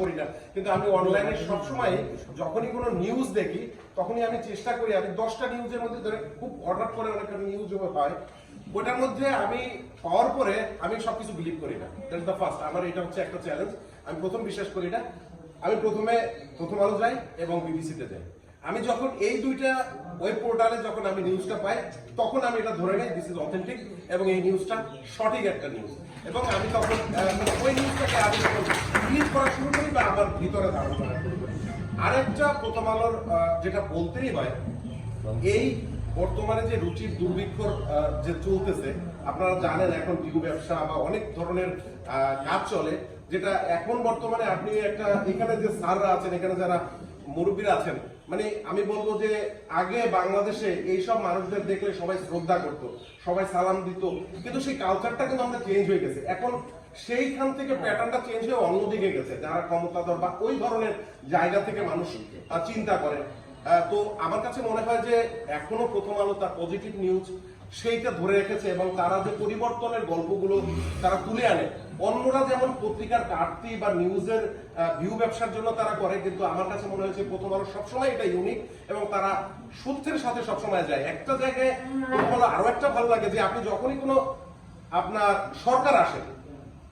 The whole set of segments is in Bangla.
করি না। কিন্তু আমি অনলাইনে সবসময় যখনই কোনো নিউজ দেখি, তখনই আমি চেষ্টা করি। আমি দশটা নিউজের মধ্যে ধরে খুব করে নিউজ ওটার মধ্যে আমি পাওয়ার পরে আমি সবকিছু বিলিভ করি না। ফার্স্ট আমার এটা হচ্ছে একটা চ্যালেঞ্জ আমি প্রথম বিশ্বাস করি না আমি প্রথমে প্রথম আলো যাই এবং বিবিসিতে যাই। আমি যখন এই দুইটা ওয়েব পোর্টালে যখন আমি নিউজটা পাই, তখন আমি এটা ধরে নেই দিস ইজ অথেন্টিক এবং এই নিউজটা সঠিক একটা নিউজ এবং আমি তখন ওই নিউজটাকে আমি বিলিভ করা শুরু করি বা আমার ভিতরে ধারণা করা আরেকটা প্রথম আলোর যেটা বলতেই হয়, এই বর্তমানে যে রুচির দুর্ভিক্ষর যে চলতেছে, আপনারা জানেন এখন বিহু ব্যবসা বা অনেক ধরনের কাজ চলে, যেটা এখন বর্তমানে আপনি একটা, এখানে যে স্যাররা আছেন, এখানে যারা মুরব্বীরা আছেন মানে আমি বলব যে আগে বাংলাদেশে এইসব মানুষদের দেখলে সবাই শ্রদ্ধা করত, সবাই সালাম দিত, কিন্তু সেই কালচারটা কিন্তু আমরা চেঞ্জ হয়ে গেছে। এখন সেইখান থেকে প্যাটার্নটা চেঞ্জ হয়ে অন্যদিকে গেছে যারা ক্ষমতাধর বা ওই ধরনের জায়গা থেকে মানুষ চিন্তা করে। তো আমার কাছে মনে হয় যে এখনও প্রথম আলো তার পজিটিভ নিউজ সেইটা ধরে রেখেছে এবং তারা যে পরিবর্তনের গল্পগুলো তারা তুলে আনে অন্যরা যেমন পত্রিকার কাটতি বা নিউজের ভিউ ব্যবসার জন্য তারা করে কিন্তু আমার কাছে মনে হয়েছে প্রথম আলো সবসময় এটা ইউনিক এবং তারা সত্যের সাথে সবসময় যায়। একটা জায়গায় প্রথম আলো আরও একটা ভালো লাগে যে আপনি যখনই কোনো আপনার সরকার আসে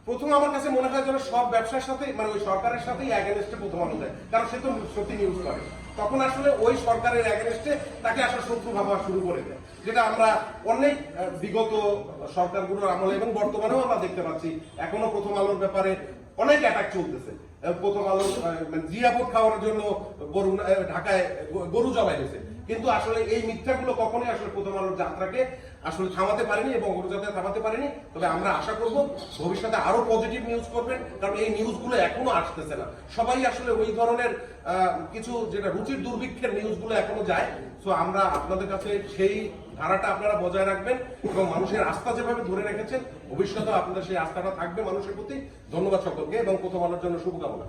প্রথম আমার কাছে মনে হয় যেন সব ব্যবসার সাথে মানে ওই সরকারের সাথেই অ্যাগেনস্টে প্রথম আলো দেয়। কারণ সে তো সত্যি নিউজ করে। তখন আসলে ওই সরকারের অ্যাগেনস্টে তাকে আসলে শত্রু ভাবা শুরু করে দেয়। যেটা আমরা অনেক বিগত সরকারগুলোর আমলে এবং বর্তমানেও আমরা দেখতে পাচ্ছি। এখনও প্রথম আলোর ব্যাপারে অনেক অ্যাটাক চলতেছে। প্রথম আলো মানে খাওয়ার জন্য গরু ঢাকায় গরু জবাই হয়েছে। কিন্তু আসলে এই মিথ্যাগুলো কখনোই আসলে প্রথম আলোর যাত্রাকে আসলে থামাতে পারেনি এবং অগ্রযাত্রা থামাতে পারেনি। তবে আমরা আশা করব ভবিষ্যতে আরও পজিটিভ নিউজ করবেন, কারণ এই নিউজগুলো এখনও আসতেছে না। সবাই আসলে ওই ধরনের কিছু যেটা রুচির দুর্ভিক্ষের নিউজগুলো এখনও যায়। তো আমরা আপনাদের কাছে সেই ধারাটা আপনারা বজায় রাখবেন এবং মানুষের আস্থা যেভাবে ধরে রেখেছেন ভবিষ্যতে আপনাদের সেই আস্থাটা থাকবে মানুষের প্রতি। ধন্যবাদ সকলকে এবং প্রথম আলোর জন্য শুভকামনা।